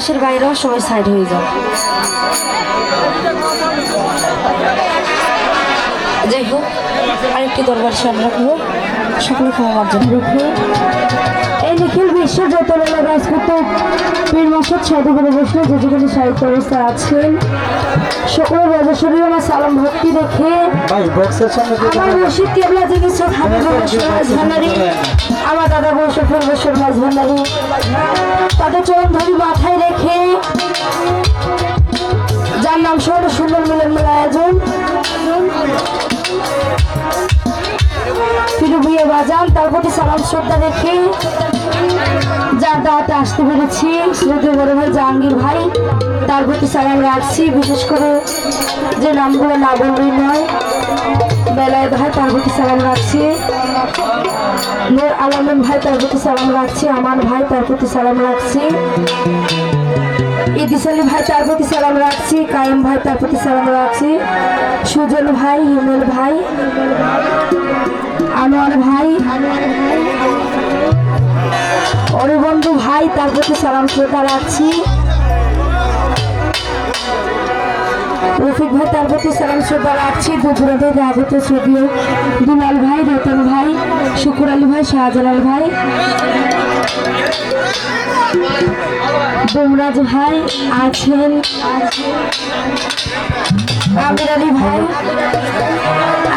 প্রবাসের বাইরেও সবাই সাইড হয়ে যায়। যাই হোক, আরেকটি দরবার সামনে রাখব। সকলে ক্ষমা মার্জন রেখে এই নিখিল বিশ্ব যতলা রাজপুত পীর মাসুদ সাধু করে বসে যে যেখানে সাহিত্য অবস্থা আছেন সকলের রাজস্বরী আমার সালাম ভক্তি দিয়ে আমার মুর্শিদ কেবলা যিনি আমার দাদা বৈশফের রসুল মাঝভান্ডারি তাদের চরণ ধরি মাথায় রেখে যার নাম সহ সুন্দর মিলন মেলা আয়োজন ফিরু বিয়ে বাজান তার প্রতি সালাম, শ্রদ্ধা রেখে যার দাওয়াতে আসতে পেরেছি। শ্রদ্ধা বড় ভাই জাহাঙ্গীর ভাই, তার প্রতি সালাম রাখছি। বিশেষ করে যে নামগুলো না বললেই নয় বেলায় ভাই তার প্রতি সালাম রাখছি। নূর আলমিন ভাই তার প্রতি সালাম রাখছি। আমান ভাই তার প্রতি সালাম রাখছি। ইদিস আলী ভাই, তার প্রতি সালাম রাখছি। কায়েম ভাই, তার প্রতি সালাম রাখছি। সুজন ভাই, হিমেল ভাই, আনোয়ার ভাই, অরিবন্ধু ভাই, তার প্রতি সালাম শ্রদ্ধা রাখছি। রফিক ভাই, তার প্রতি সালাম শ্রদ্ধা রাখছি। দুপুরাদের রাগত শ্রদ্ধীয় দুলাল ভাই, রতন ভাই, শুকুর আলী ভাই, শাহজালাল ভাই। বুমরাজ ভাই আছেন। আমির আলী ভাই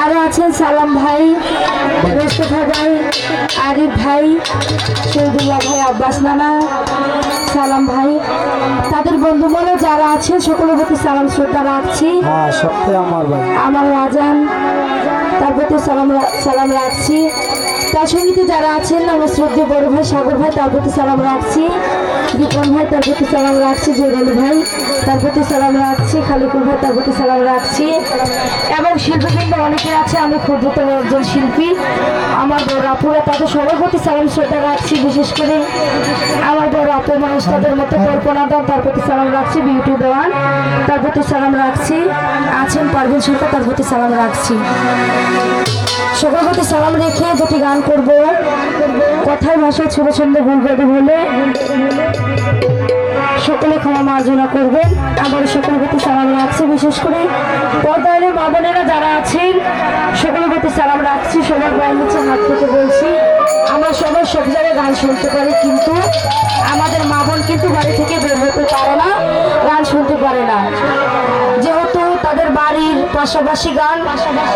আরও আছেন সালাম ভাই মোস্তফা ভাই আরিফ ভাই শহীদুল্লাহ ভাই আব্বাস নানা সালাম ভাই। তাদের বন্ধু বলে যারা আছেন সকলের প্রতি সালাম শ্রদ্ধা রাখছি। হ্যাঁ আমার রাজান তার প্রতি সালাম সালাম রাখছি। তার সঙ্গীতে যারা আছেন, আমার শ্রদ্ধে বড় ভাই সাগর ভাই, তার প্রতি সালাম রাখছি। দীপন ভাই, তার প্রতি সালাম রাখছি। জৈরাল ভাই, তার প্রতি সালাম রাখছি। খালিকুল ভাই, তার প্রতি সালাম রাখছি। এবং শিল্পীবৃন্দ অনেকে আছে, আমি ক্ষুদ্রতম একজন শিল্পী। আমার বড় আপুরা তাদের সবার প্রতি সালাম শ্রদ্ধা রাখছি, বিশেষ করে আমার বড় আপু মানুষ তাদের মতো কল্পনা দান, তার প্রতি সালাম রাখছি বিউটি দেওয়ান, তার প্রতি সালাম রাখছি, আছেন পারভিন সরকার, তার প্রতি সালাম রাখছি। সকল প্রতি সালাম রেখে দুটি গান করব। কথায় ভাষায় ছোট ছন্দ ভুল হলে মার্জনা করবেন আমার সকল প্রতি সালাম রাখছি, বিশেষ করে পর্দায় মা বোনেরা যারা আছেন, সকলের প্রতি সালাম রাখছি। সবার গায়ে নিচে হাত থেকে বলছি। আমরা সবাই সব জায়গায় গান শুনতে পারি, কিন্তু আমাদের মা বোন কিন্তু বাড়ি থেকে বের হতে পারে না, গান শুনতে পারে না। যেহেতু পাশাপাশি গান,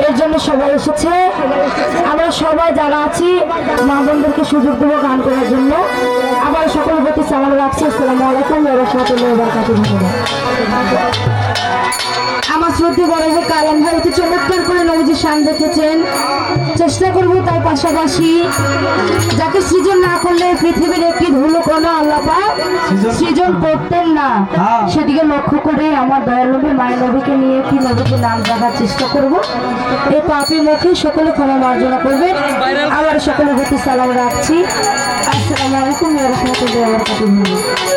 এর জন্য সবাই এসেছে। আমরা সবাই যারা আছি, মা বোনদেরকে সুযোগ দেবো গান করার জন্য। আবার সকলের প্রতি সালাম রাখছি। আসসালামু আলাইকুম। রহমতুল্লাহ বারকাতুহু আমার শ্রদ্ধে বড় কালাম ভাই অতি চমৎকার করে নবীজির শান দেখেছেন। চেষ্টা করব তার পাশাপাশি যাকে সৃজন না করলে পৃথিবীর একটি ধুলো কোনো আল্লাপা সৃজন করতেন না। সেদিকে লক্ষ্য করে আমার দয়াল নবী মায়ের নবীকে নিয়ে কি নবীকে নাম রাখার চেষ্টা করব। এই পাপি মুখে সকলে ক্ষমা মার্জনা করবে আবার সকলের প্রতি সালাম রাখছি। আসসালামু আলাইকুম রহমতুল্লাহ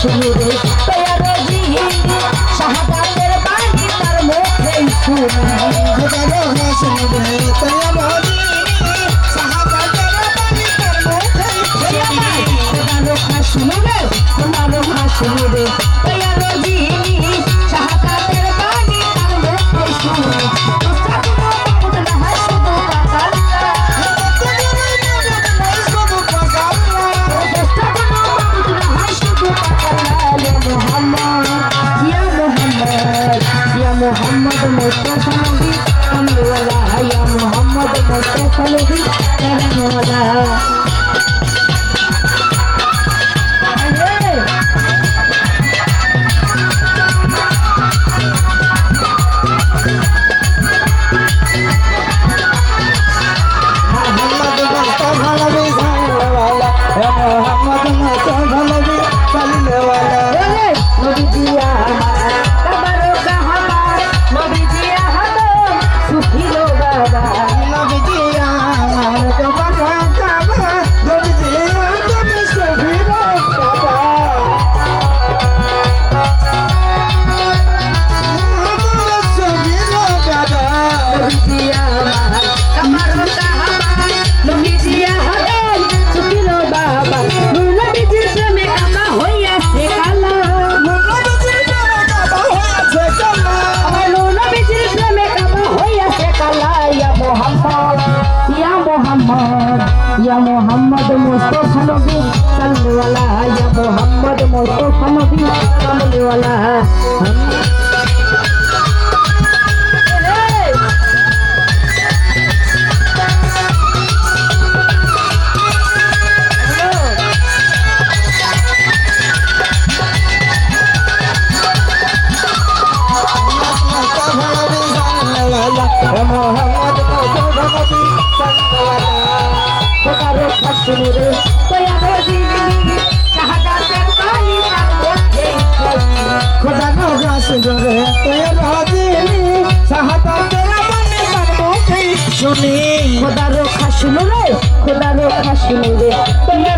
শুরু মোহাম্মদ মুস্তফা নবী সাল্লাল্লাহু আলাইহি খোদার খাসুরে তৈয়ার গাছ ধরে শুনি। খোদার খাসুরে খোদার খাসুরে তৈয়ার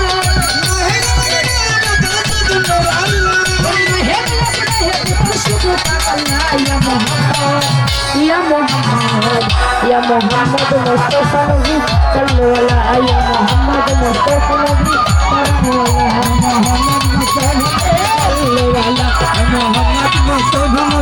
মুহাম্মদ মুস্তাফা নবী সাল্লাল্লাহু আলাইহি ইয়া মুহাম্মদ মুস্তাফা নবী সাল্লাল্লাহু মোহাম্মদ মুস্তাফা নবী সাল্লাল্লাহু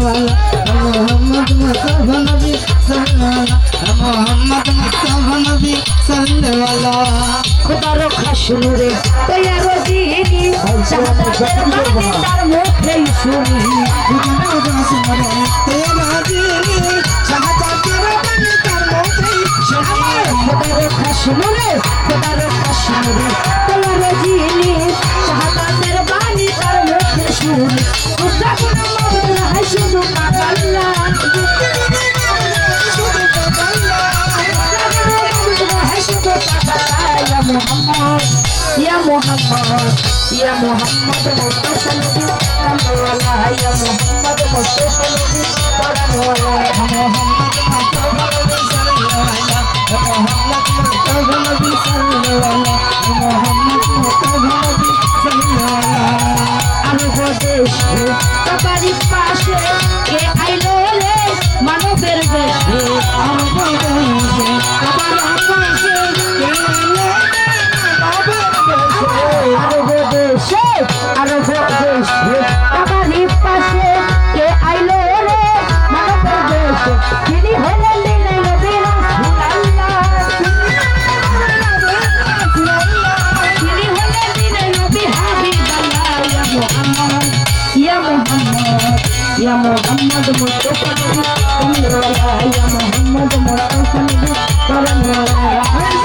সাল্লাল্লাহু মোহাম্মদ মুস্তাফা নবী সাল্লাল্লাহু মোহাম্মদ মুস্তাফা নবী সাল্লাল্লাহু খোদার খাসুরে তৈয়ার দিলি শাহাদাতের বাণী তার মুখে শুনি খোদার খাসুরে খোদার খাসুরে তৈয়ার দিলি ইয়া মোহাম্মদ ইয়া মোহাম্মদ মোস্তফা নবী কামওয়ালা ইয়া মোহাম্মদ মোস্তফা নবী কামওয়ালা ইয়া মোহাম্মদ মোস্তফা নবী সাল্লাল্লাহু আলাইহি মোহাম্মদ মোস্তফা নবী সাল্লাল্লাহু আলাইহি মোহাম্মদ মোস্তফা নবী সাল্লাল্লাহু আলাইহি আমি হদেশ পাশে